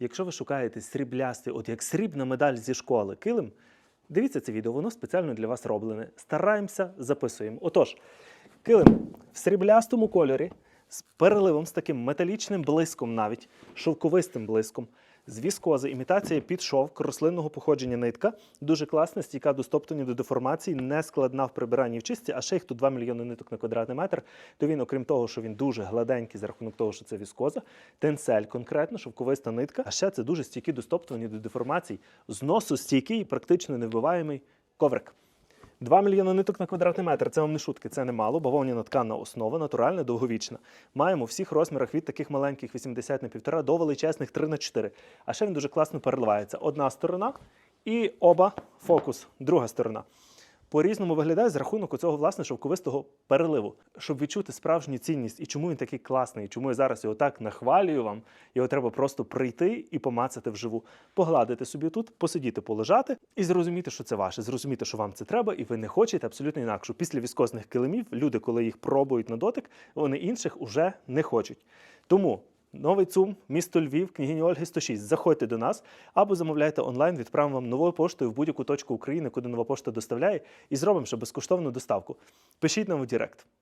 Якщо ви шукаєте сріблястий, от як срібна медаль зі школи килим, дивіться це відео, воно спеціально для вас роблене. Стараємося, записуємо. Отож, килим в сріблястому кольорі з переливом, з таким металічним блиском, навіть шовковистим блиском. З віскози, імітація під шовк рослинного походження нитка. Дуже класна, стійка до стоптання, до деформації, не складна в прибиранні в чисті, а ще їх тут 2 мільйони ниток на квадратний метр. То він, окрім того, що він дуже гладенький за рахунок того, що це віскоза, тенсель конкретно, шовковиста нитка. А ще це дуже стійкий до стоптування, до деформацій, зносу стійкий практично невбиваємий коврик. 2 мільйони ниток на квадратний метр. Це вам не шутки, це немало. Бавовняна тканна основа, натуральна, довговічна. Маємо всіх розмірах від таких маленьких 80 на 1,5 до величезних 3 на 4. А ще він дуже класно переливається. Одна сторона і оба фокус, друга сторона. По-різному виглядає з рахунок цього власне шовковистого переливу. Щоб відчути справжню цінність і чому він такий класний, і чому я зараз його так нахвалюю вам, його треба просто прийти і помацати вживу, погладити собі тут, посидіти, полежати і зрозуміти, що це ваше, зрозуміти, що вам це треба, і ви не хочете абсолютно інакше. Після віскозних килимів люди, коли їх пробують на дотик, вони інших уже не хочуть. Тому Новий ЦУМ, місто Львів, княгині Ольги 106. Заходьте до нас або замовляйте онлайн, відправимо вам новою поштою в будь-яку точку України, куди нова пошта доставляє, і зробимо ще безкоштовну доставку. Пишіть нам у Директ.